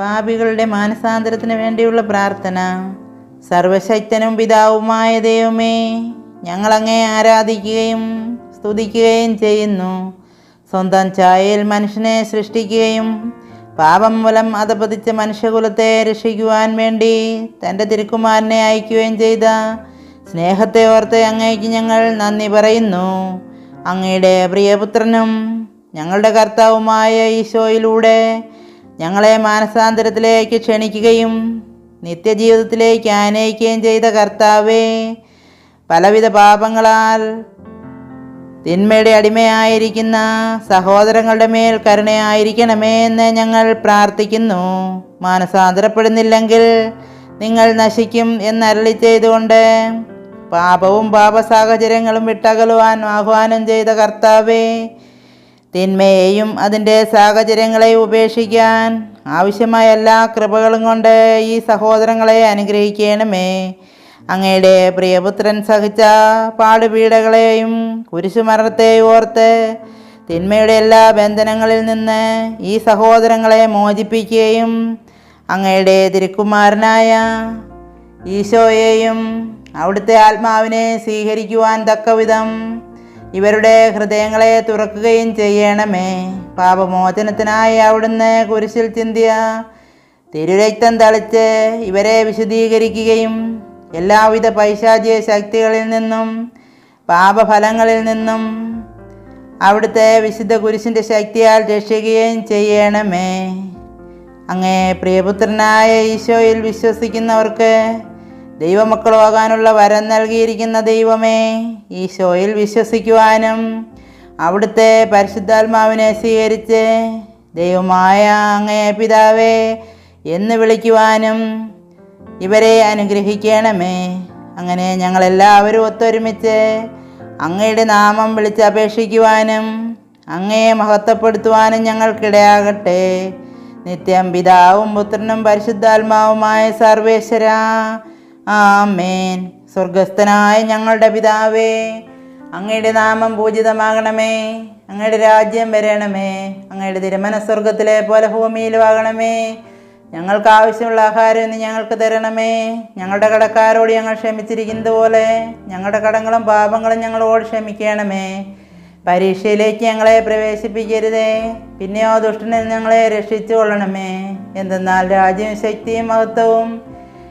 പാപികളുടെ മാനസാന്തരത്തിന് വേണ്ടിയുള്ള പ്രാർത്ഥന. സർവശക്തനും പിതാവുമായ ദൈവമേ ഞങ്ങളങ്ങേ ആരാധിക്കുകയും സ്തുതിക്കുകയും ചെയ്യുന്നു. സ്വന്തം ഛായയിൽ മനുഷ്യനെ സൃഷ്ടിക്കുകയും പാപം മൂലം അധപതിച്ച മനുഷ്യകുലത്തെ രക്ഷിക്കുവാൻ വേണ്ടി തന്റെ തിരുക്കുമാരനെ അയക്കുകയും ചെയ്ത സ്നേഹത്തെ ഓർത്ത് അങ്ങേക്ക് ഞങ്ങൾ നന്ദി പറയുന്നു. അങ്ങയുടെ പ്രിയപുത്രനും ഞങ്ങളുടെ കർത്താവുമായ ഈശോയിലൂടെ ഞങ്ങളെ മാനസാന്തരത്തിലേക്ക് ക്ഷണിക്കുകയും നിത്യജീവിതത്തിലേക്ക് ആനയിക്കുകയും ചെയ്ത കർത്താവേ പലവിധ പാപങ്ങളാൽ തിന്മയുടെ അടിമയായിരിക്കുന്ന സഹോദരങ്ങളുടെ മേൽ കരുണയായിരിക്കണമേ എന്ന് ഞങ്ങൾ പ്രാർത്ഥിക്കുന്നു. മാനസാന്തരപ്പെടുന്നില്ലെങ്കിൽ നിങ്ങൾ നശിക്കും എന്നരളി ചെയ്തുകൊണ്ട് പാപവും പാപസാഹചര്യങ്ങളും വിട്ടകലുവാൻ ആഹ്വാനം ചെയ്ത കർത്താവേ തിന്മയെയും അതിന്റെ സാഹചര്യങ്ങളെയും ഉപേക്ഷിക്കാൻ ആവശ്യമായ എല്ലാ കൃപകളും കൊണ്ട് ഈ സഹോദരങ്ങളെ അനുഗ്രഹിക്കണമേ. അങ്ങയുടെ പ്രിയപുത്രൻ സഹിച്ച പാടുപീഡകളെയും കുരിശുമരണത്തെയും ഓർത്ത് തിന്മയുടെ എല്ലാ ബന്ധനങ്ങളിൽ നിന്ന് ഈ സഹോദരങ്ങളെ മോചിപ്പിക്കുകയും അങ്ങയുടെ തിരുക്കുമാരനായ ഈശോയെയും അവിടുത്തെ ആത്മാവിനെ സ്വീകരിക്കുവാൻ തക്കവിധം ഇവരുടെ ഹൃദയങ്ങളെ തുറക്കുകയും ചെയ്യണമേ. പാപമോചനത്തിനായി അവിടുന്ന് കുരിശിൽ ചിന്തിയ തിരുരക്തം തളിച്ച് ഇവരെ വിശദീകരിക്കുകയും എല്ലാവിധ പൈശാചിക ശക്തികളിൽ നിന്നും പാപഫലങ്ങളിൽ നിന്നും അവിടുത്തെ വിശുദ്ധ കുരിശിന്റെ ശക്തിയാൽ രക്ഷിക്കുകയും ചെയ്യണമേ. അങ്ങേ പ്രിയപുത്രനായ ഈശോയിൽ വിശ്വസിക്കുന്നവർക്ക് ദൈവമക്കളാകാനുള്ള വരം നൽകിയിരിക്കുന്ന ദൈവമേ ഈശോയിൽ വിശ്വസിക്കുവാനും അവിടുത്തെ പരിശുദ്ധാത്മാവിനെ സ്വീകരിച്ച് ദൈവമായ അങ്ങയെ പിതാവേ എന്ന് വിളിക്കുവാനും ഇവരെ അനുഗ്രഹിക്കണമേ. അങ്ങനെ ഞങ്ങളെല്ലാവരും ഒത്തൊരുമിച്ച് അങ്ങയുടെ നാമം വിളിച്ചപേക്ഷിക്കുവാനും അങ്ങയെ മഹത്വപ്പെടുത്തുവാനും ഞങ്ങൾക്കിടയാകട്ടെ. നിത്യം പിതാവും പുത്രനും പരിശുദ്ധാത്മാവുമായ സർവേശ്വര ആമേൻ. സ്വർഗസ്ഥനായ ഞങ്ങളുടെ പിതാവേ അങ്ങയുടെ നാമം പൂജിതമാകണമേ അങ്ങയുടെ രാജ്യം വരണമേ അങ്ങയുടെ തിരുമന സ്വർഗത്തിലെ പോലെ ഭൂമിയിലും ആകണമേ ഞങ്ങൾക്ക് ആവശ്യമുള്ള ആഹാരം ഇന്ന് ഞങ്ങൾക്ക് തരണമേ. ഞങ്ങളുടെ കടക്കാരോട് ഞങ്ങൾ ക്ഷമിച്ചിരിക്കുന്നത് പോലെ ഞങ്ങളുടെ കടങ്ങളും പാപങ്ങളും ഞങ്ങളോട് ക്ഷമിക്കണമേ. പരീക്ഷയിലേക്ക് ഞങ്ങളെ പ്രവേശിപ്പിക്കരുതേ പിന്നെയോ ദുഷ്ടനിൽ ഞങ്ങളെ രക്ഷിച്ചു കൊള്ളണമേ എന്തെന്നാൽ രാജ്യവും ശക്തിയും മഹത്വവും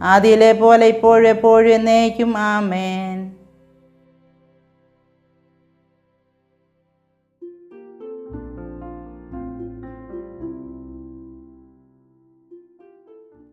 ആദിയിലെ പോലെ ഇപ്പോഴും എപ്പോഴും എന്നേക്കും ആമേൻ.